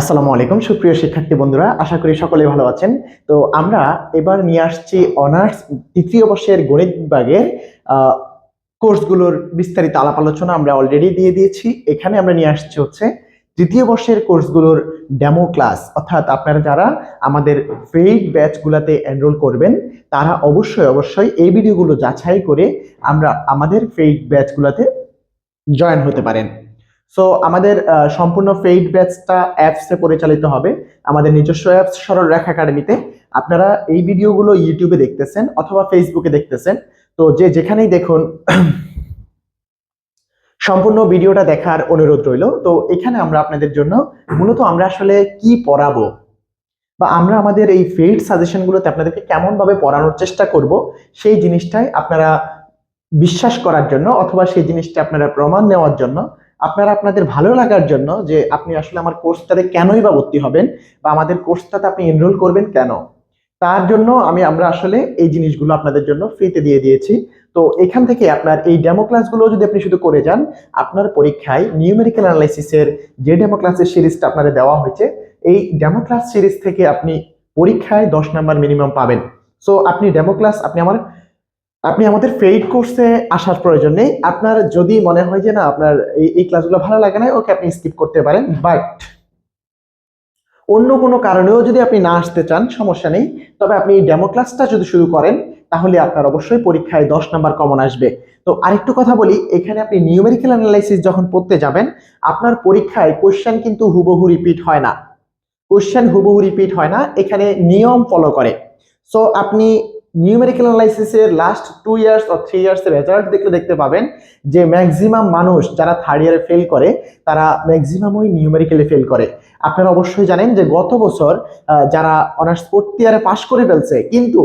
আসসালামু আলাইকুম, সুপ্রিয় শিক্ষার্থী বন্ধুরা, আশা করি সকলে ভালো আছেন। তো আমরা এবার নিয়ে আসছি অনার্স তৃতীয় বর্ষের গণিত বিভাগের কোর্সগুলোর বিস্তারিত আলাপ আলোচনা আমরা অলরেডি দিয়ে দিয়েছি। এখানে আমরা নিয়ে আসছি হচ্ছে তৃতীয় বর্ষের কোর্সগুলোর ডেমো ক্লাস অর্থাৎ আপনারা যারা আমাদের পেইড ব্যাচগুলোতে এনরোল করবেন, তারা অবশ্যই অবশ্যই এই ভিডিওগুলো যাচাই করে আমরা আমাদের পেইড ব্যাচগুলোতে জয়েন হতে পারেন। সো আমাদের সম্পূর্ণ পেইড ব্যাচটা অ্যাপসে পরিচালিত হবে। আমাদের নিজস্ব অ্যাপস সরল রেখা একাডেমিতে। আপনারা এই ভিডিওগুলো ইউটিউবে দেখতেছেন অথবা ফেসবুকে দেখতেছেন। তো যে যেখানেই দেখুন, সম্পূর্ণ ভিডিওটা দেখার অনুরোধ রইল। তো এখানে আমরা আপনাদের জন্য মূলত আমরা আসলে কি পড়াবো? বা আমরা আমাদের এই ফেইড সাজেশনগুলোতে আপনাদেরকে কেমনভাবে পড়ানোর চেষ্টা করব, সেই জিনিসটাই আপনারা বিশ্বাস করার জন্য অথবা সেই জিনিসটা আপনারা প্রমাণ নেওয়ার জন্য আপনারা আপনাদের ভালো লাগার জন্য যে আপনি আসলে আমার কোর্সটাতে কেনই বা ভর্তি হবেন বা আমাদের কোর্সটাতে আপনি এনরোল করবেন কেন? তার জন্য আমি আমরা আসলে এই জিনিসগুলো আপনাদের জন্য ফ্রিতে দিয়ে দিয়েছি। তো এখান থেকে আপনার এই ডেমো ক্লাসগুলো যদি আপনি শুধু করে যান, আপনার পরীক্ষায় নিউমেরিক্যাল অ্যানালাইসিসের যে ডেমো ক্লাসের সিরিজটা আপনাদের দেওয়া হয়েছে, এই ডেমো ক্লাস সিরিজ থেকে আপনি পরীক্ষায় দশ নাম্বার মিনিমাম পাবেন। সো আপনি ডেমো ক্লাস আপনি আমার আপনি আমাদের পেইড কোর্সে আসার প্রয়োজন নেই। আপনার যদি মনে হয় যে না, আপনার এই এই ক্লাসগুলো ভালো লাগে না ওকে আপনি স্কিপ করতে পারেন। বাট অন্য কোনো কারণেও যদি আপনি না আসতে চান, সমস্যা নেই। তবে আপনি এই ডেমো ক্লাসটা যদি শুরু করেন, তাহলে আপনার অবশ্যই পরীক্ষায় দশ নাম্বার কমন আসবে। তো আরেকটু কথা বলি, এখানে আপনি নিউমেরিক্যাল অ্যানালাইসিস যখন পড়তে যাবেন, আপনার পরীক্ষায় কোশ্চেন কিন্তু হুবহু রিপিট হয় না। কোশ্চেন হুবহু রিপিট হয় না, এখানে নিয়ম ফলো করে। সো আপনি numerical অ্যানালাইসিসের last two years or three ইয়ার্সের result দেখলে দেখতে পাবেন যে ম্যাক্সিমাম মানুষ যারা থার্ড ইয়ারে ফেল করে, তারা ম্যাক্সিমাম ওই নিউমেরিক্যালে ফেল করে। আপনারা অবশ্যই জানেন যে গত বছর যারা অনার্স ফোর্থ ইয়ারে পাশ করে ফেলছে, কিন্তু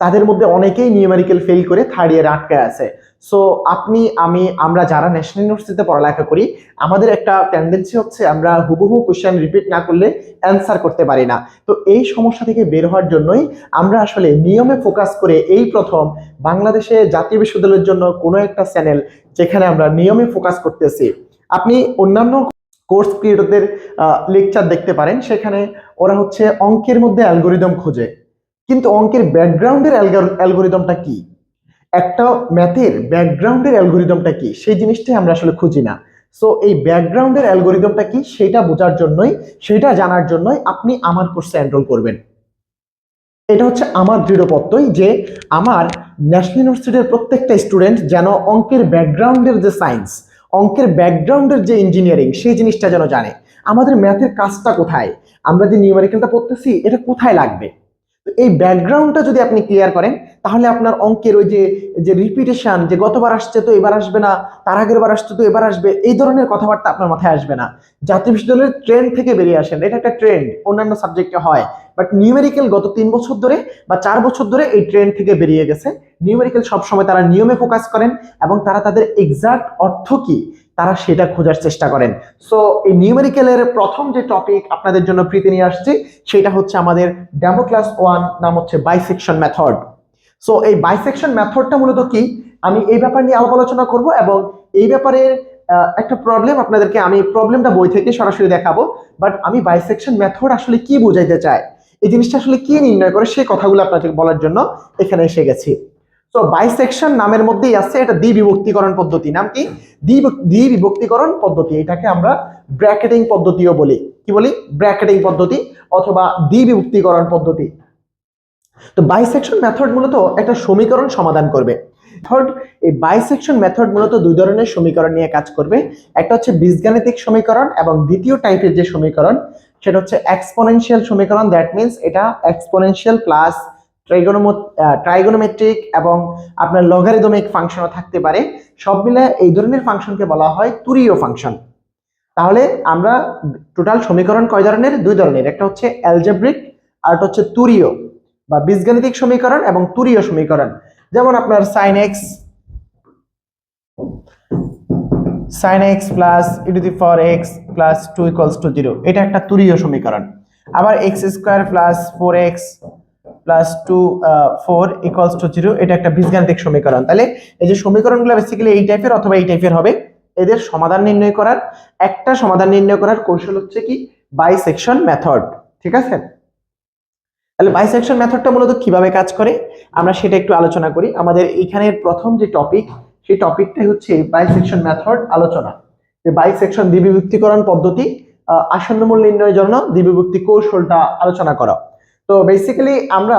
তাদের মধ্যে অনেকেই নিউমেরিক্যাল ফেল করে থার্ড ইয়ারে আটকে আছে। সো আপনি, আমি, আমরা যারা ন্যাশনাল ইউনিভার্সিটিতে পড়ালেখা করি, আমাদের একটা টেন্ডেন্সি হচ্ছে আমরা হুবহু কোশ্চেন রিপিট না করলে অ্যান্সার করতে পারি না। তো এই সমস্যা থেকে বের হওয়ার জন্যই আমরা আসলে নিয়মে ফোকাস করে এই প্রথম বাংলাদেশে জাতীয় বিশ্ববিদ্যালয়ের জন্য কোনো একটা চ্যানেল যেখানে আমরা নিয়মে ফোকাস করতেছি। আপনি অন্যান্য কোর্স ক্রিয়েটরদের লেকচার দেখতে পারেন। সেখানে ওরা হচ্ছে অঙ্কের মধ্যে অ্যালগোরিদম খোঁজে। কিন্তু অঙ্কের ব্যাকগ্রাউন্ডের অ্যালগোরিদমটা কি? একটা ম্যাথের ব্যাকগ্রাউন্ডের অ্যালগোরিদমটা কি? সেই জিনিসটাই আমরা আসলে খুঁজি না। সো এই ব্যাকগ্রাউন্ডের অ্যালগোরিদমটা কি? সেটা বোঝার জন্যই, সেটা জানার জন্যই আপনি আমার কোর্সে এনরোল করবেন। এটা হচ্ছে আমার দৃঢ়পত্তই যে আমার ন্যাশনাল ইউনিভার্সিটির প্রত্যেকটা স্টুডেন্ট যেন অঙ্কের ব্যাকগ্রাউন্ডের যে সায়েন্স অঙ্কের ব্যাকগ্রাউন্ডের যে ইঞ্জিনিয়ারিং সেই জিনিসটা যেন জানে। আমাদের ম্যাথের কাজটা কোথায়? আমরা যে নিউমেরিক্যালটা পড়তেছি, এটা কোথায় লাগবে? তো এই ব্যাকগ্রাউন্ডটা যদি আপনি ক্লিয়ার করেন, তাহলে আপনার অঙ্কের ওই যে যে রিপিটেশন যে গতবার আসছে তো এবার আসবে না, তার আগের বার আসছে তো এবার আসবে, এই ধরনের কথাবার্তা আপনার মাথায় আসবে না। জাতীয় বিশ্ববিদ্যালয়ের ট্রেন্ড থেকে বেরিয়ে আসেন, এটা একটা ট্রেন্ড অন্যান্য সাবজেক্টে হয়। বাট নিউমেরিক্যাল গত তিন বছর ধরে বা চার বছর ধরে এই ট্রেন্ড থেকে বেরিয়ে গেছে। নিউমেরিক্যাল সবসময় তারা নিয়মে ফোকাস করেন এবং তারা তাদের এক্সাক্ট অর্থ কি? তারা সেটা খোঁজার চেষ্টা করেন। সো এই নিউমেরিক্যালের প্রথম যে টপিক আপনাদের জন্য প্রীতি নিয়ে আসছি, সেটা হচ্ছে আমাদের ডেমো ক্লাস ওয়ান নাম হচ্ছে বাইসেকশন মেথড সো এই বাইসেকশন মেথডটা মূলত কি? আমি এই ব্যাপার নিয়ে আলাপ আলোচনা করব এবং এই ব্যাপারে একটা প্রবলেম আপনাদেরকে আমি প্রবলেমটা বই থেকে সরাসরি দেখাবো। বাট আমি বাইসেকশন মেথড আসলে কি বোঝাইতে চাই? এই জিনিসটা আসলে কি নির্ণয় করে সেই কথাগুলো আপনাদেরকে বলার জন্য এখানে এসে গেছি। তো বাইসেকশন নামের মধ্যেই আছে এটা দ্বিবিভক্তিকরণ পদ্ধতি। নাম কি? দ্বি- দ্বিবিভক্তিকরণ পদ্ধতি। এটাকে আমরা ব্র্যাকেটিং পদ্ধতিও বলি। কি বলি? ব্র্যাকেটিং পদ্ধতি অথবা দ্বিবিভক্তিকরণ পদ্ধতি। তো বাইসেকশন মেথড মূলত একটা সমীকরণ সমাধান করবে। থার্ড এই বাইসেকশন মেথড মূলত দুই ধরনের সমীকরণ নিয়ে কাজ করবে। একটা হচ্ছে বীজগাণিতিক সমীকরণ এবং দ্বিতীয় টাইপের যে সমীকরণ, সেটা হচ্ছে এক্সপোনেনশিয়াল সমীকরণ। দ্যাট মিন্স এটা এক্সপোনেনশিয়াল প্লাস ট্রাইগোনোমেট্রিক এবং আপনার লগারিদমিক ফাংশনও থাকতে পারে। সব মিলে এই ধরনের ফাংশনকে বলা হয় তুরীয় ফাংশন তাহলে আমরা টোটাল সমীকরণ কয় ধরনের? দুই ধরনের। একটা হচ্ছে অ্যালজেব্রিক আর একটা হচ্ছে তুরীয় বা বীজগাণিতিক সমীকরণ এবং তুরীয় সমীকরণ। যেমন আপনার sine X sine X plus E to the four X plus two equals to zero এটা একটা তুরীয় সমীকরণ। আবার X square plus four X plus two four equals to zero এটা একটা বীজগাণিতিক সমীকরণ। তাহলে এই যে সমীকরণগুলো বেসিক্যালি এই টাইপের অথবা এই টাইপের হবে, এদের সমাধান নির্ণয় করার, একটা সমাধান নির্ণয় করার কৌশল হচ্ছে কি? বাইসেকশন মেথড ঠিক আছে? তাহলে বাইসেকশন মেথডটা মূলত কীভাবে কাজ করে? আমরা সেটা একটু আলোচনা করি। আমাদের এইখানের প্রথম যে টপিক সেই টপিকটাই হচ্ছে বাইসেকশন মেথড আলোচনা। যে বাইসেকশন দ্বিবিভক্তিকরণ পদ্ধতি আসন্ন মূল নির্ণয়ের জন্য দ্বিবিভক্তি কৌশলটা আলোচনা করা তো বেসিক্যালি আমরা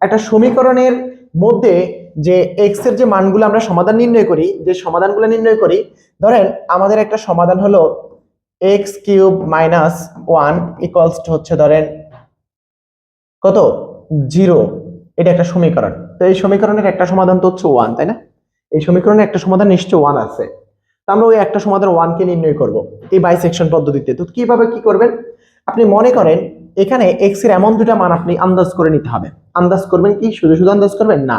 একটা সমীকরণের মধ্যে যে এক্সের যে মানগুলো আমরা সমাধান নির্ণয় করি, যে সমাধানগুলো নির্ণয় করি, ধরেন আমাদের একটা সমাধান হলো X cube minus one equals হচ্ছে ধরেন কত? জিরো। এটা একটা সমীকরণ। তো এই সমীকরণের একটা সমাধান তো হচ্ছে ওয়ান তাই না? এই সমীকরণের একটা সমাধান নিশ্চয় ওয়ান আছে। তো আমরা ওই একটা সমাধান ওয়ানকে নির্ণয় করব এই বাইসেকশন পদ্ধতিতে। তো কীভাবে কি করবেন? আপনি মনে করেন এখানে এক্সের এমন দুটা মান আপনি আন্দাজ করে নিতে হবে। আন্দাজ করবেন কি? শুধু শুধু আন্দাজ করবেন? না।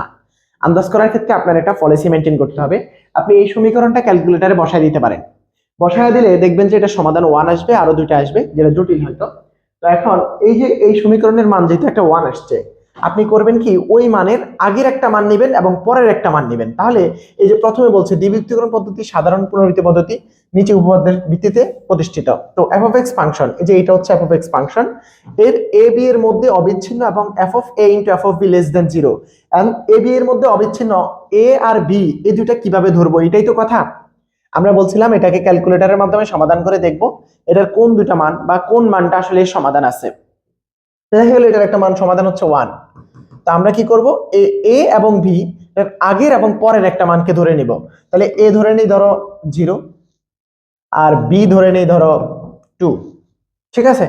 আন্দাজ করার ক্ষেত্রে আপনার একটা পলিসি মেনটেন করতে হবে। আপনি এই সমীকরণটা ক্যালকুলেটারে বসায় দিতে পারেন। বসায় দিলে দেখবেন যে এটা সমাধান ওয়ান আসবে, আরও দুইটা আসবে, যেটা জটিল হয়তো। তো এখন এই যে এই সমীকরণের মান যেহেতু একটা ওয়ান আসছে আপনি করবেন কি, ওই মানের আগের একটা মান নেবেন এবং পরের একটা মান নেবেন। তাহলে এই যে প্রথমে বলছে দ্বিবৃত্তিকরণ পদ্ধতি, সাধারণ পুনরাবৃত্তি পদ্ধতি, নিচে উপপাদ্যের ভিত্তিতে প্রতিষ্ঠিত। তো এফ অফ এক্স ফাংশন এই যে এটা হচ্ছে এফ অফ এক্স ফাংশন এর এ বি এর মধ্যে অবিচ্ছিন্ন এবং F of A into F of B less than zero A B এর মধ্যে অবিচ্ছিন্ন এ আর বি এই দুইটা কীভাবে ধরবো এটাই তো কথা। আমরা বলছিলাম এটাকে ক্যালকুলেটরের মাধ্যমে সমাধান করে দেখব, এটার কোন দুইটা মান বা কোন মানটা আসলে সমাধান আছে। দেখা গেল এটার একটা মান সমাধান হচ্ছে ওয়ান তো আমরা কি করব? এ এ এবং ভি এর আগের এবং পরের একটা মানকে ধরে নিব। তাহলে এ ধরে নিই ধরো জিরো আর বি ধরে নিই ধরো টু ঠিক আছে?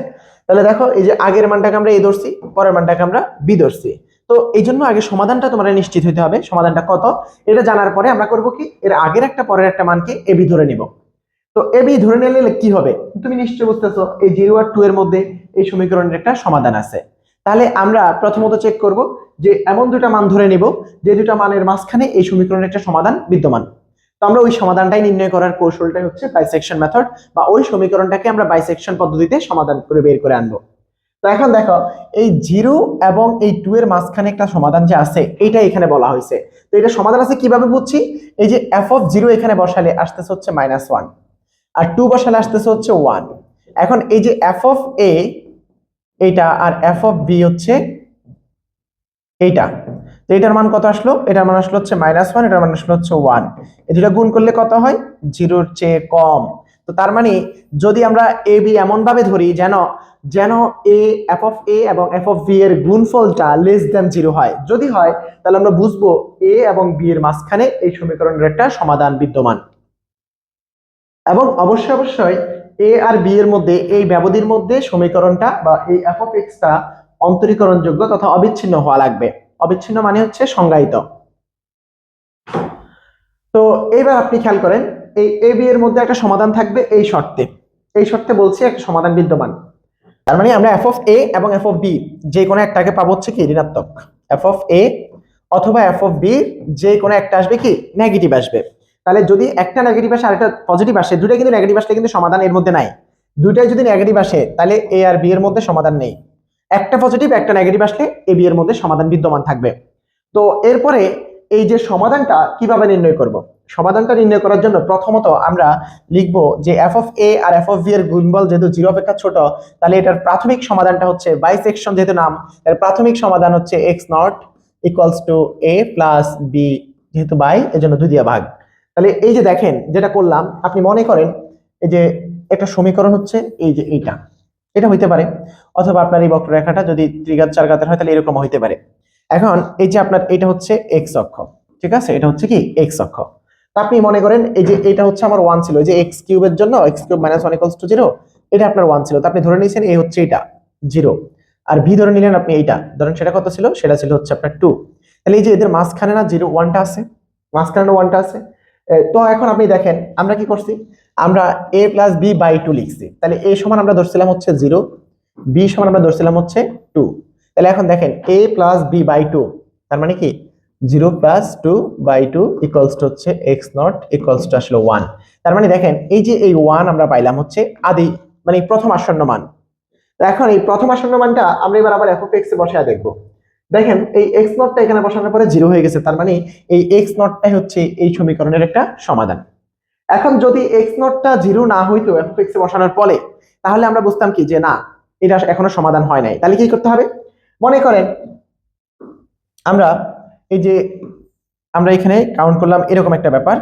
তাহলে দেখো, এই যে আগের মানটাকে আমরা এ ধরছি, পরের মানটাকে আমরা বি ধরছি। তো এই জন্য আগে সমাধানটা তোমার নিশ্চিত হতে হবে। সমাধানটা কত? এটা জানার পরে আমরা করব কি? এর আগের একটা, পরের একটা মানকে এ বি ধরে নিব। তো এ বি ধরে নিলে কি হবে? তুমি নিশ্চয় বুঝতেছো, এই জিরো আর টু এর মধ্যে এই সমীকরণের একটা সমাধান আছে। তাহলে আমরা প্রথমত চেক করব যে এমন দুটা মান ধরে নিব, যে দুটা মানের মাঝখানে এই সমীকরণের একটা সমাধান বিদ্যমান। তো আমরা ওই সমাধানটাই নির্ণয় করার কৌশলটাই হচ্ছে বাইসেকশন মেথড বা ওই সমীকরণটাকে আমরা বাইসেকশন পদ্ধতিতে সমাধান করে বের করে আনব। তো এখন দেখো, এই জিরো এবং এই টু এর মাঝখানে একটা সমাধান যে আছে এইটা এখানে বলা হয়েছে। তো এটা সমাধান আছে কীভাবে বুঝছি? এই যে এফ অফ জিরো এখানে বসালে আসতেছে হচ্ছে মাইনাস ওয়ান আর টু বসালে আসতেছে হচ্ছে ওয়ান এখন এই যে এফ অফ এ এইটা আর এফ অফ বি হচ্ছে এইটা। তো এটার মান কত আসলো? এটার মান আসলো হচ্ছে মাইনাস ওয়ান এটার মান আসলো হচ্ছে ওয়ান এই দুটা গুণ করলে কত হয়? জিরোর চেয়ে কম। তো তার মানে যদি আমরা এ বি এমন ভাবে ধরি যেন যেন এ এফ অফ এ এবং এফ অফ বি এর গুণফলটা লেস দ্যান জিরো হয়। যদি হয়, তাহলে আমরা বুঝব এ এবং বি এর মাঝখানে এই সমীকরণের একটা সমাধান বিদ্যমান। এবং অবশ্যই অবশ্যই এ আর বি এর মধ্যে, এই ব্যবধির মধ্যে সমীকরণটা বা এই এফ অফ এক্সটা অন্তরীকরণযোগ্য তথা অবিচ্ছিন্ন হওয়া লাগবে। অবিচ্ছিন্ন মানে হচ্ছে সংজ্ঞায়িত। তো এইবার আপনি খেয়াল করেন, এই এ বি এর মধ্যে একটা সমাধান থাকবে এই শর্তে। এই শর্তে বলছি একটা সমাধান বিদ্যমান। তার মানে আমরা এফ অফ এ এবং এফ অফ বি যে কোনো একটাকে পাবো হচ্ছে কি ঋণাত্মক। এফ অফ এ অথবা এফ অফ বি যে কোনো একটা আসবে কি নেগেটিভ আসবে। তাহলে যদি একটা নেগেটিভ আসে আর একটা পজিটিভ আসে দুটাই কিন্তু নেগেটিভ আসলে কিন্তু সমাধান এর মধ্যে নাই। দুইটাই যদি নেগেটিভ আসে, তাহলে এ আর বি এর মধ্যে সমাধান নেই। একটা পজিটিভ একটা নেগেটিভ আসলে এ বি এর মধ্যে সমাধান বিদ্যমান থাকবে। তো এরপরে এই যে সমাধানটা কীভাবে নির্ণয় করব? সমাধানটা নির্ণয় করার জন্য প্রথমত আমরা লিখব যে এফ অফ এ আর এফ অফ বি এর গুণবল যেহেতু জিরো অপেক্ষা ছোট, তাহলে এটার প্রাথমিক সমাধানটা হচ্ছে বাই বাইসেকশন যেহেতু নাম, এর প্রাথমিক সমাধান হচ্ছে X naught equals to A plus B যেহেতু বাই এজন্য দুই দিয়া ভাগ। তাহলে এই যে দেখেন যেটা করলাম, আপনি মনে করেন এই যে একটা সমীকরণ হচ্ছে এই যে এইটা। এটা হইতে পারে। অথবা আপনার এই বক্ররেখাটা যদি ত্রিঘাত চার ঘাতের হয়, তাহলে এরকম হইতে পারে। এখন এই যে আপনার এটা হচ্ছে এক্স অক্ষ, ঠিক আছে? এটা হচ্ছে কি? এক্স অক্ষ। তা আপনি মনে করেন এই যে এটা হচ্ছে আমার ওয়ান ছিল যে এক্স কিউবের জন্য X cube minus one equals to zero এটা আপনার ওয়ান ছিল। তো আপনি ধরে নিয়েছেন এই হচ্ছে এটা জিরো আর ভি ধরে নিলেন আপনি এইটা। ধরেন সেটা কত ছিল? সেটা ছিল হচ্ছে আপনার টু তাহলে এই যে এদের মাঝখানে না জিরো ওয়ানটা আছে? মাঝখানে ওয়ানটা আছে? তো এখন আপনি দেখেন, আমরা কি করছি? আমরা A plus B by two লিখছি। তাহলে এ সমান আমরা ধরছিলাম হচ্ছে জিরো বি সমান আমরা ধরছিলাম হচ্ছে টু তাহলে এখন দেখেন A plus B by two তার মানে কি? Zero plus two by two equals to হচ্ছে এক্স নট ইকুয়ালস টু আসলে ওয়ান তার মানে দেখেন, এই যে এই ওয়ান আমরা পাইলাম হচ্ছে আদি মানে প্রথম আসন্ন মান। তো এখন এই প্রথম আসন্ন মানটা আমরা এবার আবার এফ এক্স এ বসায় দেখব। দেখেন, এই এক্স নটটা এখানে বসানোর পরে জিরো হয়ে গেছে, তার মানে এই এক্স নটটাই হচ্ছে এই সমীকরণের একটা সমাধান। এখন যদি এক্স নটটা জিরো না হইতো এফ বসানোর পরে, তাহলে আমরা বুঝতাম কি যে না, এটা এখনও সমাধান হয় নাই। তাহলে কি করতে হবে? মনে করেন, আমরা এই যে, আমরা এখানে কাউন্ট করলাম এরকম একটা ব্যাপার,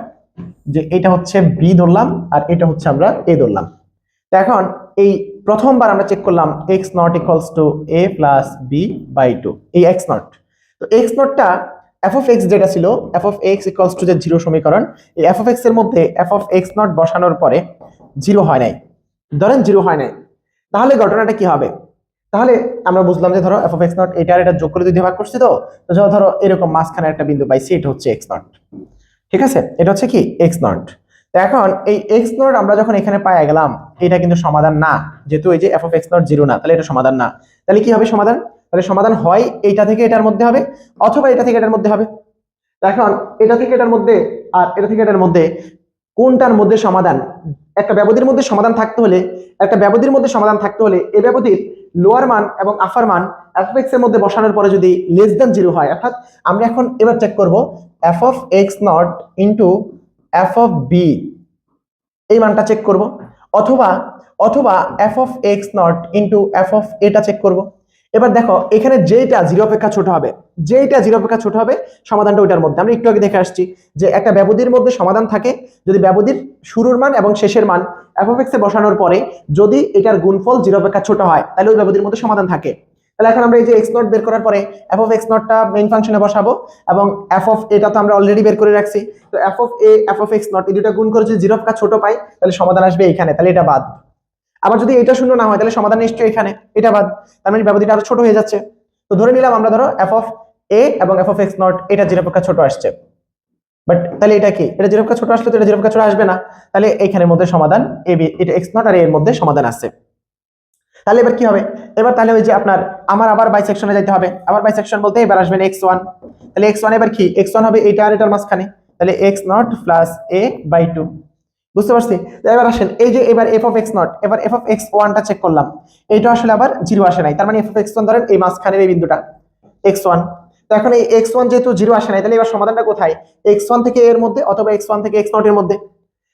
যে এটা হচ্ছে বি ধরলাম আর এটা হচ্ছে আমরা এ ধরলাম। তো এখন এই প্রথমবার আমরা চেক করলাম x naught equals to a plus b by two এই এক্স নট তো এক্স নটটা এফ অফ এক্স যেটা ছিল f of x equals to যে জিরো সমীকরণ, এই এফ অফ এক্সের মধ্যে এফ অফ এক্স নট বসানোর পরে জিরো হয় নাই। ধরেন জিরো হয় নাই। তাহলে ঘটনাটা কি হবে? তাহলে আমরা বুঝলাম যে ধরো এফ অফ এক্স নট এটা এটা যোগ করে দিয়ে ভাগ করছি তো ধরো এরকম মাঝখানে একটা বিন্দু পাইছি এটা হচ্ছে এক্স নট ঠিক আছে? এটা হচ্ছে কি? এক্স নট এখন এই এক্স নট আমরা যখন এখানে পাই গেলাম, এটা কিন্তু সমাধান না। যেহেতু এই যে f of x naught zero না, তাহলে এটা সমাধান না। তাহলে কি হবে সমাধান? তাহলে সমাধান হয় এইটা থেকে এটার মধ্যে হবে, অথবা এটা থেকে এটার মধ্যে হবে। এখন এটা থেকে এটার মধ্যে আর এটা থেকে এটার মধ্যে কোনটার মধ্যে সমাধান? একটা ব্যবধির মধ্যে সমাধান থাকতে হলে, একটা ব্যবধির মধ্যে সমাধান থাকতে হলে এ ব্যবধির লোয়ার মান এবং আফার মান এফ এক্সের মধ্যে বসানোর পরে যদি লেস দেন জিরো হয়, অর্থাৎ আমরা এখন এবার চেক করব f of x naught into f of b এই মানটা চেক করব, অথবা অথবা f of x naught into f of এটা চেক করব। এবার দেখো, এখানে যেটা জিরো অপেক্ষা ছোট হবে যেটা জিরো অপেক্ষা ছোট হবে, সমাধানটা ওইটার মধ্যে। আমরা একটু আগে দেখে আসছি যে একটা ব্যবধির মধ্যে সমাধান থাকে, যদি ব্যবধির শুরুর মান এবং শেষের মান এফ এক্স বসানোর পরে যদি এটার গুণফল জিরো অপেক্ষা ছোট হয়, তাহলে ওই ব্যবধির মধ্যে সমাধান থাকে। তাহলে এখন আমরা এই যে এক্স নট বের করার পরে এফ অফ এক্স নটটা মেইন ফাংশনে বসাবো এবং এফ অফ এটা তো আমরা অলরেডি বের করে রাখছি। তো f of a f of x naught এই দুটা গুণ করে যদি জিরো অপেক্ষা ছোট পাই, তাহলে সমাধান আসবে এখানে, তাহলে এটা বাদ। আবার যদি এটা শূন্য না হয়, তাহলে সমাধান নিশ্চয়ই এখানে, এটা বাদ। তার মানে ব্যবধিটা আরও ছোট হয়ে যাচ্ছে। তো ধরে নিলাম আমরা ধরো এফ অফ এ এবং এফ অফ এক্স নট এটা জিরো অপেক্ষা ছোট আসছে। বাট তাহলে এটা কি? এটা জিরো অপেক্ষা ছোট আসলে তো এটা জিরো অপেক্ষা ছোট আসবে না। তাহলে এইখানের মধ্যে সমাধান এ বি এটা এক্স নট আর এর মধ্যে সমাধান আছে। তাহলে এবার কি হবে? এবার তাহলে ওই যে আপনার আমার আবার বাইসেকশনে যাইতে হবে। আবার বাইসেকশন বলতে এবার আসবেন এক্স ওয়ান তাহলে এক্স ওয়ান এবার কি? এক্স ওয়ান হবে এটা আর এটার মাঝখানে। তাহলে x naught plus a by two বুঝতে পারছি? এবার আসেন, এই যে এবার এফ অফ এক্স নট এবার এফ অফ এক্স ওয়ানটা চেক করলাম। এইটা আসলে আবার জিরো আসে নাই। তার মানে এফ অফ এক্স ওয়ান ধরেন এই মাঝখানের এই বিন্দুটা এক্স ওয়ান তো এখন এই এক্স ওয়ান যেহেতু জিরো আসে নাই, তাহলে এবার সমাধানটা কোথায়? এক্স ওয়ান থেকে এর মধ্যে অথবা এক্স ওয়ান থেকে এক্স নট এর মধ্যে।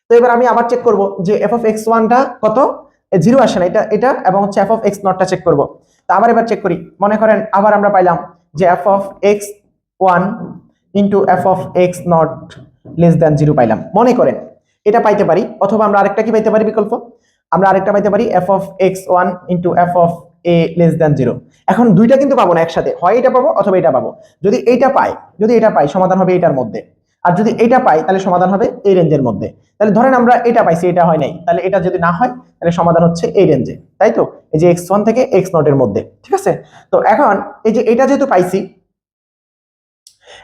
তো এবার আমি আবার চেক করব যে এফ অফ এক্স ওয়ানটা কত? জিরো আসে না, এটা এটা এবং হচ্ছে এফ অফ এক্স নটটা চেক করব। তো আবার এবার চেক করি। মনে করেন আবার আমরা পাইলাম যে f of x one into f of x naught less than zero পাইলাম। মনে করেন, এটা পাইতে পারি, অথবা আমরা আরেকটা কি পাইতে পারি বিকল্প? আমরা আরেকটা পাইতে পারি f of x one into f of a less than zero এখন দুইটা কিন্তু পাবো না একসাথে, হয় এটা পাবো অথবা এটা পাবো। যদি এইটা পাই, যদি এটা পাই, সমাধান হবে এটার মধ্যে। আর যদি এটা পাই, তাহলে সমাধান হবে এই রেঞ্জের মধ্যে। তাহলে ধরেন আমরা এটা পাইছি, এটা হয় নাই। তাহলে এটা যদি না হয়, তাহলে সমাধান হচ্ছে এই রেঞ্জে তাই তো? এই যে এক্স ওয়ান থেকে এক্স নটের মধ্যে, ঠিক আছে? তো এখন এই যে এটা যেহেতু পাইছি,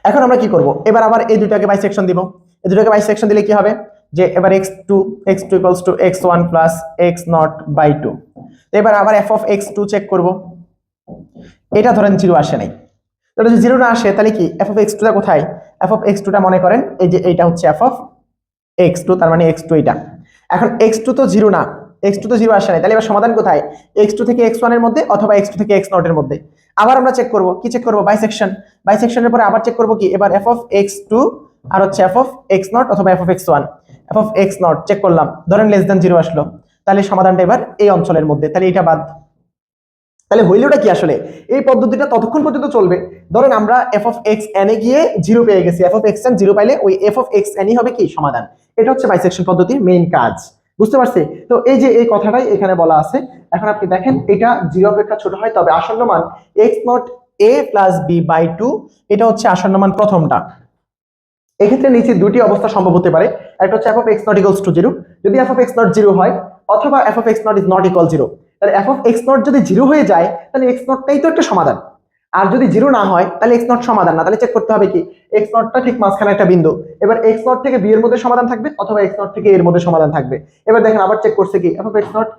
এখন আমরা কি করব? এবার আবার এই দুটাকে বাইসেকশন দিব। এই দুটাকে বাইসেকশন দিলে কি হবে? যে এবার x two x two equals to x one plus x naught by two এবার আবার f of x two check করব। এটা ধরেন জিরো আসে নাই। তাহলে যদি জিরো না আসে, তাহলে কি? এফ অফ এক্স টুটা কোথায়? এফ অফ এক্স টুটা মনে করেন, এই যে এইটা হচ্ছে এফ অফ এক্স টু তার মানে এক্স টু এটা এখন এক্স টু তো জিরো না এক্স টু তো জিরো আসে নাই, তাহলে এবার সমাধান কোথায়? এক্স টু থেকে এক্স ওয়ানের মধ্যে অথবা এক্স টু থেকে এক্স নটের মধ্যে। আবার আমরা চেক করব, কি চেক করব? বাইসেকশন বাইসেকশনের পরে আবার চেক করব কি? এবার এফ অফ এক্স টু আর হচ্ছে এফ অফ এক্স নট অথবা f of x one f of x naught check করলাম, ধরেন লেস দেন জিরো আসলো। তাহলে সমাধানটা এবার এই অঞ্চলের মধ্যে, তাহলে এটা বাদ। তাহলে হইলোটা কি আসলে? এই পদ্ধতিটা ততক্ষণ পর্যন্ত চলবে। ধরেন আমরা এফ অফ এক্স এন এ গিয়ে জিরো পেয়ে গেছি। F of x n zero পাইলে ওই এফ অফ এক্স এনই হবে কি? সমাধান। এটা হচ্ছে বাইসেকশন পদ্ধতির মেইন কাজ। বুঝতে পারছি? তো এই যে এই কথাটাই এখানে বলা আছে। এখন আপনি দেখেন, এটা জিরো অপেক্ষা ছোট হয়, তবে আসন্ন মান x naught a plus b by two এটা হচ্ছে আসন্ন মান প্রথমটা। এক্ষেত্রে নিচে দুটি অবস্থা সম্ভব হতে পারে। একটা হচ্ছে f of x naught equals to zero যদি f of x naught zero হয়, অথবা f of x naught is not equal zero তাহলে এফ অফ এক্স নট যদি জিরো হয়ে যায়, তাহলে এক্স নটটাই তো একটা সমাধান। আর যদি জিরো না হয়, তাহলে এক্স নট সমাধান না। তাহলে চেক করতে হবে কি এক্স নটটা ঠিক মাঝখানে একটা বিন্দু। এবার এক্স নট থেকে বি এর মধ্যে সমাধান থাকবে, অথবা এক্স নট থেকে এর মধ্যে সমাধান থাকবে। এবার দেখেন আবার চেক করছে কি এফ অফ এক্স নট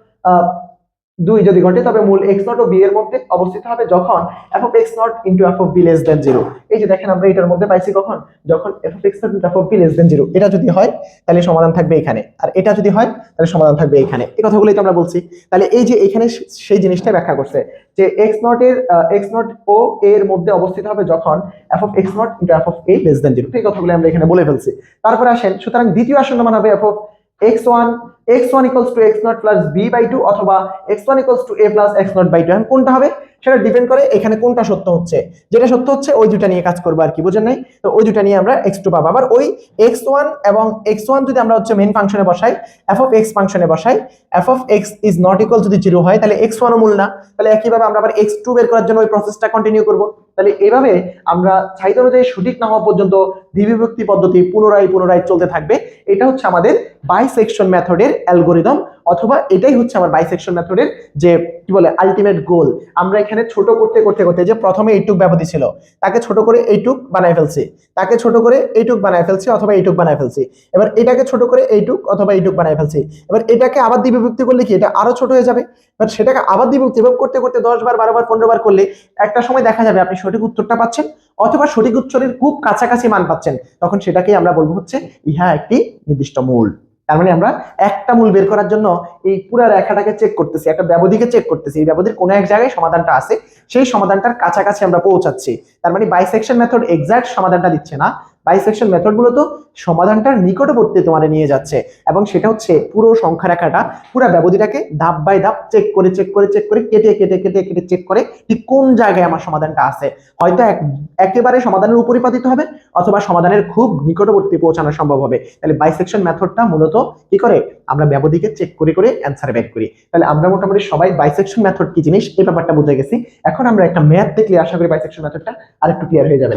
দুই যদি ঘটে, তবে মূল এক্স নট ও বি এর মধ্যে অবস্থিত হবে যখন f of x naught into f of b less than zero এই যে দেখেন আমরা এটার মধ্যে পাইছি কখন? যখন f of x naught into f of b less than zero এটা যদি হয়, তাহলে সমাধান থাকবে এখানে। আর এটা যদি হয়, তাহলে সমাধান থাকবে এখানে। এই কথাগুলোই তো আমরা বলছি। তাহলে এই যে এখানে সেই জিনিসটা ব্যাখ্যা করছে, যে এক্স নট এর এক্স নট ও এর মধ্যে অবস্থিত হবে যখন f of x naught into f of a less than zero এই কথাগুলো আমরা এখানে বলে ফেলছি। তারপরে আসেন, সুতরাং দ্বিতীয় আসন্ন মান হবে f of x one x one equals to x naught plus b by two অথবা x one equals to a plus x naught by two এখন কোনটা হবে? সেটা ডিপেন্ড করে এখানে কোনটা সত্য হচ্ছে। যেটা সত্য হচ্ছে, ওই দুটা নিয়ে কাজ করব আর কি, বুঝেন নাই? তো ওই দুটা নিয়ে আমরা এক্স টু পাবো। আবার ওই এক্স ওয়ান এবং এক্স ওয়ান যদি আমরা হচ্ছে মেন ফাংশনে বসাই এফ অফ এক্স ফাংশনে বসাই f of x is not equal যদি জিরো হয়, তাহলে এক্স ওয়ানও মূল না। তাহলে একইভাবে আমরা আবার এক্স টু বের করার জন্য ওই প্রসেসটা কন্টিনিউ করব। তাহলে এইভাবে আমরা চাহিদা অনুযায়ী সঠিক না হওয়া পর্যন্ত দ্বিবিভক্তি পদ্ধতি পুনরায় পুনরায় চলতে থাকবে। এটা হচ্ছে আমাদের বাইসেকশন মেথডের অ্যালগোরিদম অথবা এটাই হচ্ছে আমার বাইসেকশন মেথডের যে, কি বলে আলটিমেট গোল আমরা এখানে ছোট করতে করতে করতে যে প্রথমে এইটুক ব্যবধি ছিল, তাকে ছোট করে এইটুক বানায় ফেলছি। তাকে ছোট করে এইটুক বানায় ফেলছি অথবা এইটুক বানায় ফেলছি। এবার এটাকে ছোট করে এইটুক অথবা এইটুক বানায় ফেলছি। এবার এটাকে আবার দ্বিবিভক্তি করলে কি এটা আরও ছোট হয়ে যাবে? এবার সেটাকে আবার দ্বিবিভক্তি করতে করতে দশ বার, বারো বার, পনেরো বার করলে একটা সময় দেখা যাবে আপনি সঠিক উত্তরটা পাচ্ছেন অথবা সঠিক উত্তরের খুব কাছাকাছি মান পাচ্ছেন। তখন সেটাকেই আমরা বলব হচ্ছে ইহা একটি নির্দিষ্ট মূল। তার মানে আমরা একটা মূল বের করার জন্য এই পুরো রেখাটাকে চেক করতেছি, একটা ব্যবধিকে চেক করতেছি। এই ব্যবধির কোনো এক জায়গায় সমাধানটা আছে, সেই সমাধানটার কাছাকাছি আমরা পৌঁছাচ্ছি। তার মানে বাইসেকশন মেথড এক্সাক্ট সমাধানটা দিচ্ছে না। বাইসেকশন মেথড মূলত সমাধানটার নিকটবর্তী তোমারে নিয়ে যাচ্ছে। এবং সেটা হচ্ছে পুরো সংখ্যা রেখাটা পুরো ব্যবধিটাকে ধাপ বাই ধাপ চেক করে চেক করে চেক করে, কেটে কেটে কেটে কেটে চেক করে ঠিক কোন জায়গায় আমার সমাধানটা আছে। হয়তো এক, একেবারে সমাধানের উপরিপাতিত হবে অথবা সমাধানের খুব নিকটবর্তী পৌঁছানো সম্ভব হবে। তাহলে বাইসেকশন মেথডটা মূলত কি করে? আমরা ব্যবধিকে চেক করে করে অ্যান্সার বের করি। তাহলে আমরা মোটামুটি সবাই বাইসেকশন মেথড কি জিনিস? এই ব্যাপারটা বুঝে গেছি। এখন আমরা একটা ম্যাথ দেখলে আশা করি বাইসেকশন মেথডটা আরেকটু ক্লিয়ার হয়ে যাবে।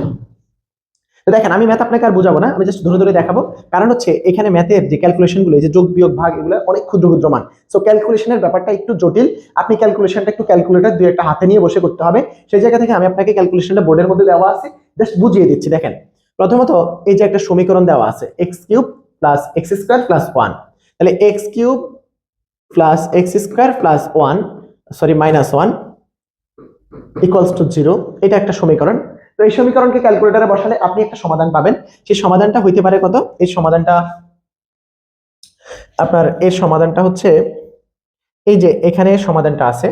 তো দেখেন, আমি ম্যাথ আপনাকে আর বুঝাবো না, আমি জাস্ট ধরে ধরে দেখাবো। কারণ হচ্ছে, এখানে ম্যাথের যে ক্যালকুলেশনগুলো, এই যে যোগ, বিয়োগ, ভাগ, এগুলো অনেক ক্ষুদ্র ক্ষুদ্র মান। সো ক্যালকুলেশনের ব্যাপারটা একটু জটিল। আপনি ক্যালকুলেশনটা একটু ক্যালকুলেটর দুই একটা হাতে নিয়ে বসে করতে হবে। সেই জায়গা থেকে আমি আপনাকে ক্যালকুলেশনটা বোর্ডের মধ্যে দেওয়া আছে। জাস্ট বুঝিয়ে দিচ্ছি, দেখেন। প্রথমত, এই যে একটা সমীকরণ দেওয়া আছে x cube plus x square plus one তাহলে x cube plus x square plus one sorry minus one equals to zero এটা একটা সমীকরণ। তো এই সমীকরণকে ক্যালকুলেটরে বসালে আপনি একটা সমাধান পাবেন। সেই সমাধানটা হইতে পারে কত? এই সমাধানটা আপনার এর সমাধানটা হচ্ছে এই যে এখানে সমাধানটা আছে।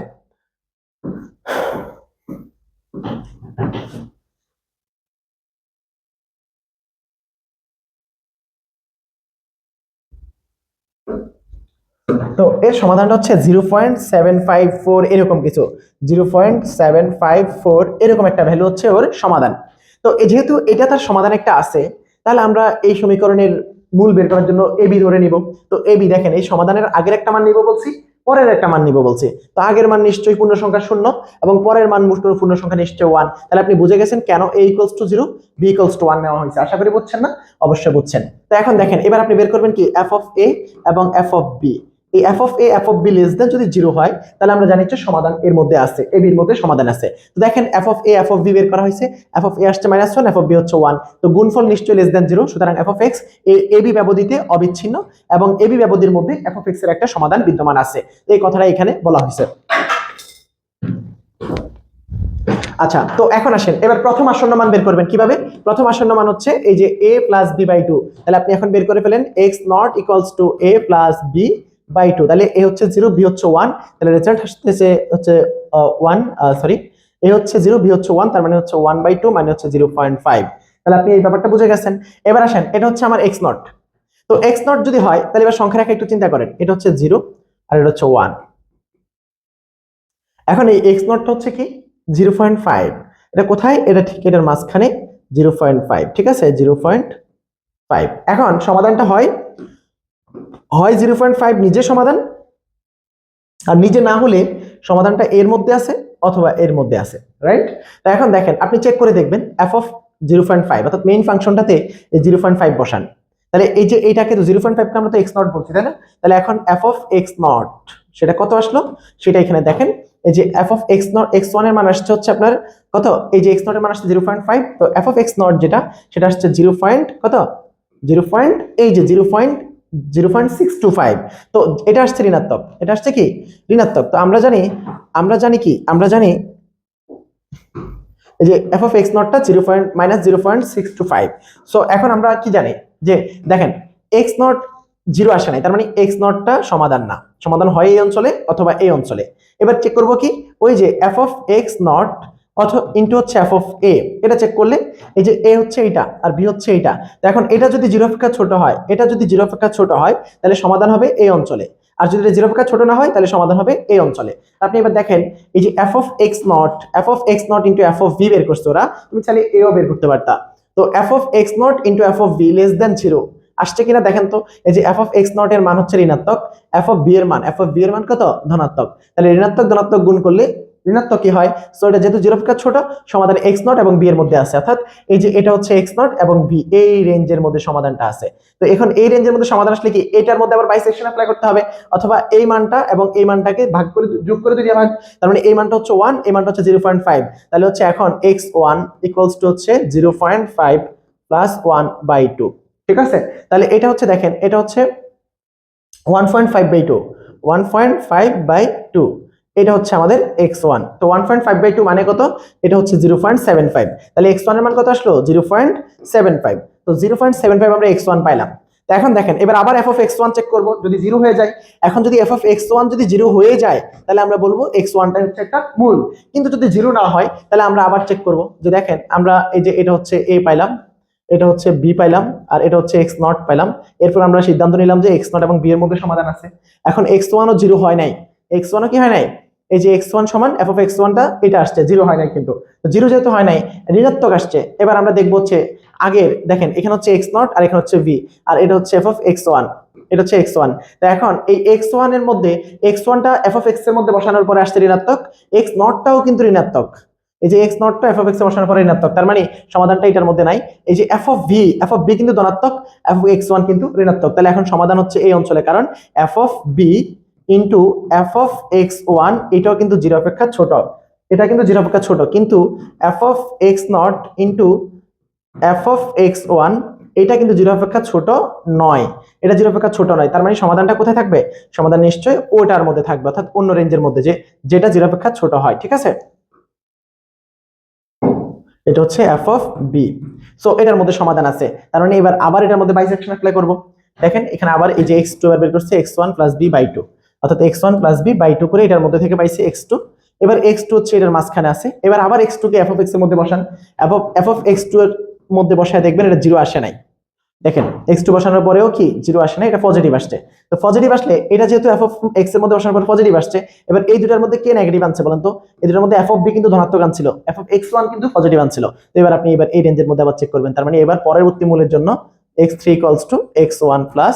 তো এর সমাধানটা হচ্ছে zero point seven five four এরকম কিছু। Zero point seven five four এরকম একটা ভ্যালু হচ্ছে ওর সমাধান। তো যেহেতু এটা তার সমাধান একটা আছে, তাহলে আমরা এই সমীকরণের মূল বের করার জন্য এবি ধরে নিব। তো এবি দেখেন, এই সমাধানের আগের একটা মান নিব বলছি, পরের একটা মান নিব বলছি। তো আগের মান নিশ্চয়ই পূর্ণ সংখ্যা শূন্য এবং পরের মান মুষ্ট পূর্ণ সংখ্যা নিশ্চয়ই ওয়ান তাহলে আপনি বুঝে গেছেন কেন a equals to zero b equals to one নেওয়া হয়েছে। আশা করি বুঝছেন না? অবশ্যই বুঝছেন। তো এখন দেখেন, এবার আপনি বের করবেন কি? এফ অফ এ এবং এফ অফ বি এই f of a f of b less than যদি জিরো হয়, তাহলে আমরা জানি যে সমাধান এর মধ্যে আছে এ বির মধ্যে সমাধান আছে। তো দেখেন f of a f of b বের করা হয়েছে এফ অফ এ আসছে minus one f of b হচ্ছে ওয়ান তো গুণফল নিশ্চয়ই লেস দেন জিরো সুতরাং f of x a b ব্যবধিতে অবিচ্ছিন্ন এবং এ বি ব্যবধির মধ্যে এফ অফ এক্সের একটা সমাধান বিদ্যমান আছে। এই কথাটা এখানে বলা হয়েছে। আচ্ছা তো এখন আসেন, এবার প্রথম আসন্ন মান বের করবেন কীভাবে? প্রথম আসন্ন মান হচ্ছে এই যে a plus b by two তাহলে আপনি এখন বের করে ফেলেন x naught equals to a plus b by two তাহলে এ হচ্ছে জিরো বি হচ্ছে ওয়ান তাহলে রেজাল্ট আসতেছে হচ্ছে ওয়ান সরি এ হচ্ছে জিরো বি হচ্ছে ওয়ান তার মানে হচ্ছে ওয়ান বাই টু মানে হচ্ছে জিরো পয়েন্ট ফাইভ তাহলে আপনি এই ব্যাপারটা বুঝে গেছেন। এবার আসেন, এটা হচ্ছে আমার এক্স নট তো এক্স নট যদি হয়, তাহলে এবার সংখ্যা রেখে একটু চিন্তা করেন। এটা হচ্ছে জিরো আর এটা হচ্ছে ওয়ান এখন এই এক্স নটটা হচ্ছে কি? জিরো পয়েন্ট ফাইভ এটা কোথায়? এটা ঠিক, এটার মাঝখানে জিরো পয়েন্ট ফাইভ ঠিক আছে? জিরো পয়েন্ট ফাইভ এখন সমাধানটা হয় হয় জিরো পয়েন্ট ফাইভ নিজে সমাধান, আর নিজে না হলে সমাধানটা এর মধ্যে আছে অথবা এর মধ্যে আছে রাইট তো এখন দেখেন, আপনি চেক করে দেখবেন f of zero point five, অর্থাৎ মেইন ফাংশনটাতে জিরো পয়েন্ট ফাইভ বসান। তাহলে এই যে এইটাকে তো জিরো পয়েন্ট ফাইভকে আমরা তো এক্স নট বলছি, তাই না? তাহলে এখন এফ অফ এক্স নট সেটা কত আসলো? সেটা এখানে দেখেন, এই যে f of x naught x ওয়ানের মান আসছে হচ্ছে আপনার কত? এই যে এক্স নটের মান আসছে জিরো পয়েন্ট ফাইভ, তো এফ অফ এক্স নট যেটা, সেটা আসছে জিরো পয়েন্ট কত? জিরো পয়েন্ট, এই যে zero point zero point six two five. তো এটা আসছে ঋণাত্মক। এটা আসছে কি? ঋণাত্মক। তো আমরা জানি আমরা জানি কি? আমরা জানি যে এফ অফ এক্স নটটা zero point minus zero point six two five. So এখন আমরা কি জানি? যে দেখেন এক্স নট জিরো আসে নাই। তার মানে এক্স নটটা সমাধান না। সমাধান হয় এই অঞ্চলে অথবা এই অঞ্চলে। এবার চেক করব কি? ওই যে এফ অফ এক্স নট অথ ইন্টু হচ্ছে এফ অফ এ এটা চেক করলে এই যে এ হচ্ছে এইটা আর বি হচ্ছে এইটা। তো এখন এটা যদি জিরো অপেক্ষা ছোট হয়, এটা যদি জিরো অপেক্ষা ছোট হয়, তাহলে সমাধান হবে এই অঞ্চলে। আর যদি জিরো অপেক্ষা ছোট না হয়, তাহলে সমাধান হবে এই অঞ্চলে। আপনি এবার দেখেন, এই যে f of x naught f of x naught into f of b বের করছে ওরা, তুমি চাইলে এও বের করতে পারতা। তো f of x naught into f of b less than zero আসছে কিনা দেখেন তো, এই যে এফ অফ এক্স নট এর মান হচ্ছে ঋণাত্মক এফ অফ বি এর মান এফ অফ বি এর মান কত? ধনাত্মক। তাহলে ঋণাত্মক, ধনাত্মক গুণ করলে ঋণাত্মক কি হয়? সো এটা যেহেতু জিরো অপেক্ষা ছোট, সমাধান এক্স নট এবং বি এর মধ্যে আছে। অর্থাৎ এই যে এটা হচ্ছে এক্স নট এবং বি এই রেঞ্জের মধ্যে সমাধানটা আছে। তো এখন এই রেঞ্জের মধ্যে সমাধান আসলে কি? এটার মধ্যে আবার বাইসেকশন অ্যাপ্লাই করতে হবে। অথবা এই মানটা এবং এই মানটাকে ভাগ করে যোগ করে দিলে ভাগ। তার মানে এই মানটা হচ্ছে ওয়ান এই মানটা হচ্ছে জিরো পয়েন্ট ফাইভ তাহলে হচ্ছে এখন এক্স ওয়ান ইকুয়ালস টু হচ্ছে zero point five plus one by two ঠিক আছে? তাহলে এটা হচ্ছে দেখেন, এটা হচ্ছে one point five by two one point five by two এটা হচ্ছে আমাদের এক্স ওয়ান তো one point five by two মানে কত? এটা হচ্ছে জিরো পয়েন্ট সেভেন ফাইভ তাহলে এক্স ওয়ানের মান কত আসলো? জিরো পয়েন্ট সেভেন ফাইভ তো জিরো পয়েন্ট সেভেন ফাইভ আমরা এক্স ওয়ান পাইলাম। তো এখন দেখেন, এবার আবার f of x one check করব, যদি জিরো হয়ে যায়। এখন যদি এফ অফ এক্স ওয়ান যদি জিরো হয়ে যায়, তাহলে আমরা বলব এক্স ওয়ানটা হচ্ছে একটা মূল। কিন্তু যদি জিরো না হয়, তাহলে আমরা আবার চেক করব। যে দেখেন, আমরা এই যে এটা হচ্ছে এ পাইলাম, এটা হচ্ছে বি পাইলাম, আর এটা হচ্ছে এক্স নট পাইলাম। এরপর আমরা সিদ্ধান্ত নিলাম যে এক্স নট এবং বি এর মধ্যে সমাধান আছে। এখন এক্স ওয়ানও জিরো হয় নাই। এক্স ওয়ানও কি হয় নাই? এই যে এক্স ওয়ান সমান এফ অফ এক্স ওয়ানটা এটা আসছে জিরো হয় নাই কিন্তু। জিরো যেহেতু হয় নাই, ঋণাত্মক আসছে। এবার আমরা দেখব হচ্ছে আগের, দেখেন, এখানে হচ্ছে এক্স নট আর এখানে হচ্ছে ভি আর এটা হচ্ছে এফ অফ এক্স ওয়ান এটা হচ্ছে এক্স ওয়ান তো এখন এই এক্স ওয়ানের মধ্যে এক্স ওয়ানটা এফ অফ এক্সের মধ্যে বসানোর পরে আসছে ঋণাত্মক এক্স নটটাও কিন্তু ঋণাত্মক। এই যে এক্স নটটা এফ অফ এক্স বসানোর পরে ঋণাত্মক। তার মানে সমাধানটা এটার মধ্যে নাই। এই যে f of b f of b কিন্তু ধনাত্মক এফ এক্স ওয়ান কিন্তু ঋণাত্মক। তাহলে এখন সমাধান হচ্ছে এই অঞ্চলে, কারণ f of b into f of x one এটাও কিন্তু জিরো অপেক্ষা ছোট। এটা কিন্তু জিরো অপেক্ষা ছোট, কিন্তু f of x naught into f of x one এটা কিন্তু জিরো অপেক্ষা ছোট নয়। এটা জিরো অপেক্ষা ছোট নয়, তার মানে সমাধানটা কোথায় থাকবে? সমাধান নিশ্চয়ই ওটার মধ্যে থাকবে, অর্থাৎ অন্য রেঞ্জের মধ্যে, যে যেটা জিরো অপেক্ষা ছোট হয়, ঠিক আছে? এটা হচ্ছে এফ অফ বি সো এটার মধ্যে সমাধান আছে, তার মানে এবার আবার এটার মধ্যে বাইসেকশন অ্যাপ্লাই করব। দেখেন, এখানে আবার এই যে এক্স টু বের করছে x one plus b by two অর্থাৎ x one plus b by two করে এটার মধ্যে থেকে পাইছে এক্স টু এবার এক্স টু হচ্ছে এটার মাঝখানে আছে। এবার আবার এক্স টু কে এফ অফ এক্সের মধ্যে বসান। F of f of x two এর মধ্যে বসায় দেখবেন এটা জিরো আসে নাই। দেখেন এক্স টু বসানোর পরেও কি জিরো আসে না এটা পজিটিভ আসছে। তো পজিটিভ আসলে এটা যেহেতু এফ অফ এক্সের মধ্যে বসানোর পর পজিটিভ আসছে, এবার এই দুটার মধ্যে কে নেগেটিভ আনছে বলেন তো? এই দুটার মধ্যে এফ অফ বি কিন্তু ধনাত্মক আনছিল এফ অফ এক্স ওয়ান কিন্তু পজিটিভ আনছিল। তো এবার আপনি এবার এই রেঞ্জের মধ্যে আবার চেক করবেন। তার মানে এবার পরবর্তী মূলের জন্য x three equals to x one plus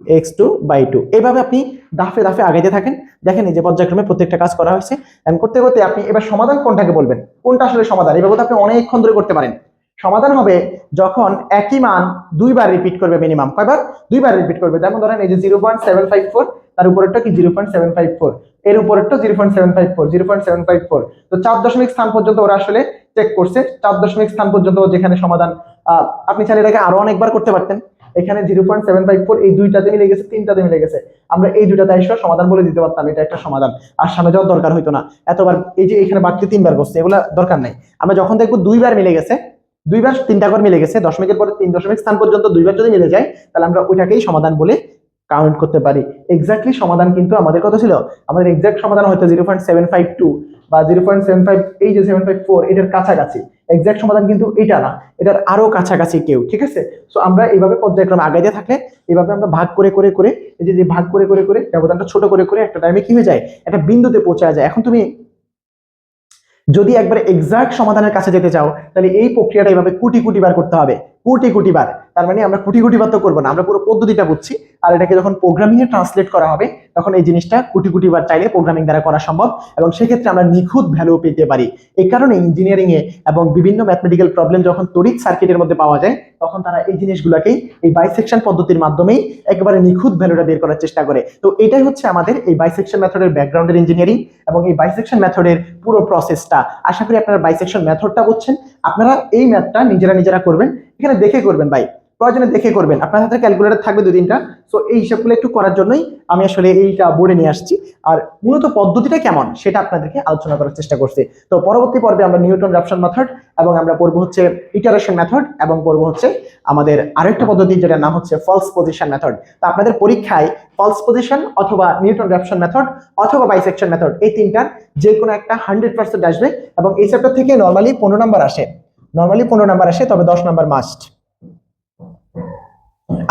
x two by two এইভাবে আপনি দাফে দাফে আগাইতে থাকেন। দেখেন এই যে পর্যায়ক্রমে প্রত্যেকটা কাজ করা হয়েছে। And করতে করতে আপনি এবার সমাধান কোনটাকে বলবেন? কোনটা আসলে সমাধান? এভাবে তো আপনি অনেকক্ষণ ধরে করতে পারেন। সমাধান হবে যখন একই মান দুইবার রিপিট করবে মিনিমাম কয়বার? দুইবার রিপিট করবে। যেমন ধরেন এই যে zero point seven five four তার উপরেরটা কি zero point seven five four এর উপরেরটা zero point seven five four zero point seven five four তো চার দশমিক স্থান পর্যন্ত ওরা আসলে চেক করছে। চার দশমিক স্থান পর্যন্ত যেখানে সমাধান আপনি চাইলে এটাকে আরও অনেকবার করতে পারতেন। এখানে zero point seven five four, এই দুইটাতে মিলে গেছে, তিনটাতে মিলে গেছে। আমরা এই দুইটাতে এসে সমাধান বলে দিতে পারতাম, এটা একটা সমাধান। আর সামনে যাওয়ার দরকার হইতো না। এতবার এই যে এখানে বাড়তি তিনবার বসছে, এগুলো দরকার নাই। আমরা যখন দেখব দুইবার মিলে গেছে, দুইবার তিনটা করে মিলে গেছে দশমিকের পরে তিন দশমিক স্থান পর্যন্ত দুইবার যদি মিলে যায়, তাহলে আমরা ওইটাকেই সমাধান বলে কাউন্ট করতে পারি। এক্স্যাক্টলি সমাধান কিন্তু আমাদের কত ছিল? আমাদের এক্সাক্ট সমাধান হয়তো zero point seven five two. বা জিরো পয়েন্ট সেভেন ফাইভ এই যে সেভেন ফাইভ ফোর এটার কাছাকাছি। এক্সাক্ট সমাধান কিন্তু এটা না, এটার আরও কাছাকাছি কেউ, ঠিক আছে? সো আমরা এইভাবে পর্যায়ক্রমে আগাইতে থাকলে এইভাবে আমরা ভাগ করে করে করে, এই যে ভাগ করে করে করে, ব্যবধানটা ছোট করে করে একটা টাইমে কি হয়ে যায়? একটা বিন্দুতে পৌঁছে যায়। এখন তুমি যদি একবার এক্সাক্ট সমাধানের কাছে যেতে চাও, তাহলে এই প্রক্রিয়াটা এইভাবে কোটি কোটি বার করতে হবে। কোটি কোটি বার। তার মানে আমরা কোটি কোটি বার তো করব না, আমরা পুরো পদ্ধতিটা বুঝছি। আর এটাকে যখন প্রোগ্রামিং এ ট্রান্সলেট করা হবে, তখন এই জিনিসটা কোটি কোটি বার চাইলে প্রোগ্রামিং দ্বারা করা সম্ভব। এবং সেক্ষেত্রে আমরা নিখুঁত ভ্যালু পেতে পারি। এই কারণে ইঞ্জিনিয়ারিং এ এবং বিভিন্ন ম্যাথমেটিক্যাল প্রবলেম যখন তড়িৎ সার্কিটের মধ্যে পাওয়া যায়, তখন তারা এই জিনিসগুলোকেই এই বাইসেকশন পদ্ধতির মাধ্যমেই একেবারে নিখুঁত ভ্যালুটা বের করার চেষ্টা করে। তো এটাই হচ্ছে আমাদের এই বাইসেকশন মেথডের ব্যাকগ্রাউন্ডের ইঞ্জিনিয়ারিং এবং এই বাইসেকশন মেথডের পুরো প্রসেসটা আশা করি আপনারা বাইসেকশন মেথডটা বুঝছেন। আপনারা এই ম্যাথটা নিজেরা নিজেরা করবেন। এখানে দেখে করবেন ভাই। প্রয়োজনে দেখে করবেন। আপনার হাতে ক্যালকুলেটর থাকবে দুই, তিনটা। সো এই হিসাবগুলো একটু করার জন্যই আমি আসলে এইটা বোর্ডে নিয়ে আসছি। আর মূলত পদ্ধতিটা কেমন, সেটা আপনাদেরকে আলোচনা করার চেষ্টা করছি। তো, পরবর্তী পর্বে আমরা নিউটন র্যাপশন মেথড এবং আমরা পড়ব হচ্ছে ইটারেশন মেথড এবং পড়ব হচ্ছে আমাদের আরেকটা পদ্ধতি যেটার নাম হচ্ছে ফলস পজিশন মেথড তো, আপনাদের পরীক্ষায় ফলস পজিশন অথবা নিউটন র্যাপশন মেথড অথবা বাইসেকশন মেথড এই তিনটার যে কোনো একটা হান্ড্রেড পার্সেন্ট আসবে এবং এই চ্যাপ্টার থেকে নর্মালি পনেরো নাম্বার আসে। নর্মালি পনেরো নাম্বার আসে, তবে দশ নাম্বার মাস্ট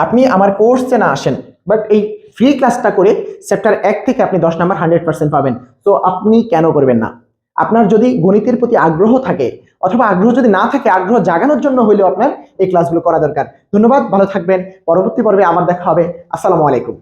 আপনি আমার কোর্সে না আসেন বাট এই ফ্রি ক্লাসটা করে চ্যাপ্টার এক থেকে আপনি দশ নাম্বার হান্ড্রেড পার্সেন্ট পাবেন। তো আপনি কেন করবেন না? আপনার যদি গণিতের প্রতি আগ্রহ থাকে, অথবা আগ্রহ যদি না থাকে, আগ্রহ জাগানোর জন্য হইলেও আপনার এই ক্লাসগুলো করা দরকার। ধন্যবাদ, ভালো থাকবেন। পরবর্তী পর্বে আবার দেখা হবে। আসসালামু আলাইকুম।